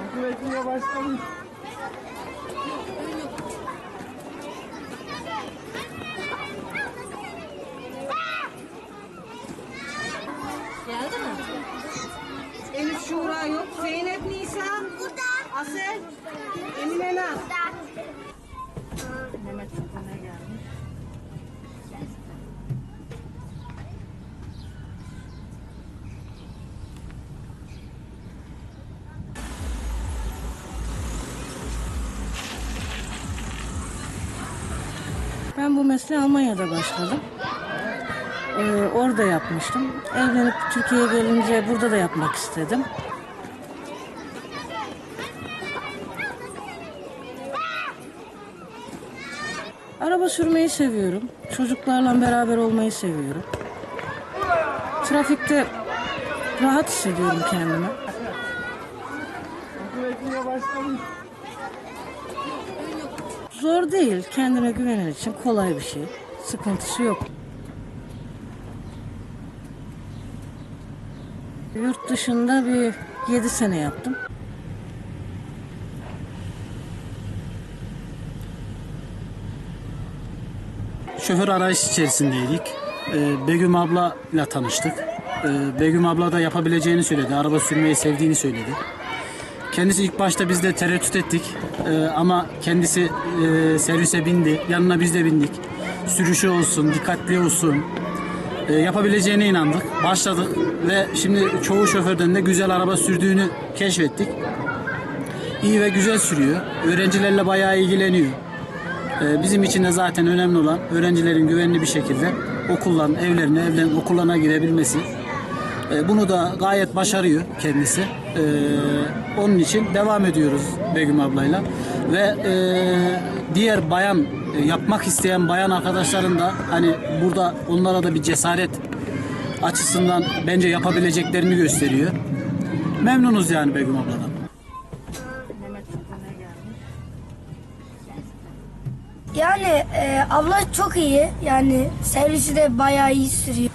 Hükümetin yavaşlamış. Geldi mi? Elif Şura yok. Zeynep Nisa. Burada. Asel. Emine Naz. Burada. Ben bu mesleği Almanya'da başladım. Ee, orada yapmıştım. Evlenip Türkiye'ye gelince burada da yapmak istedim. Araba sürmeyi seviyorum. Çocuklarla beraber olmayı seviyorum. Trafikte rahat hissediyorum kendimi. Zor değil. Kendine güvenen için kolay bir şey. Sıkıntısı yok. Yurt dışında bir 7 sene yaptım. Şoför arayış içerisindeydik. Ee, Begüm abla ile tanıştık. Ee, Begüm abla da yapabileceğini söyledi. Araba sürmeyi sevdiğini söyledi. Kendisi ilk başta biz de tereddüt ettik. Ee, ama kendisi e, servise bindi. Yanına biz de bindik. Sürüşü olsun, dikkatli olsun. Ee, yapabileceğine inandık. Başladık ve şimdi çoğu şoförden de güzel araba sürdüğünü keşfettik. İyi ve güzel sürüyor. Öğrencilerle bayağı ilgileniyor. Ee, Bizim için de zaten önemli olan öğrencilerin güvenli bir şekilde okullan, evlerine, evden okullarına girebilmesi. Ee, Bunu da gayet başarıyor kendisi. Ee, Onun için devam ediyoruz Begüm ablayla. Ve e, diğer bayan, e, yapmak isteyen bayan arkadaşların da hani burada onlara da bir cesaret açısından bence yapabileceklerini gösteriyor. Memnunuz yani Begüm abladan. Yani e, abla çok iyi. Yani servisi de bayağı iyi sürüyor.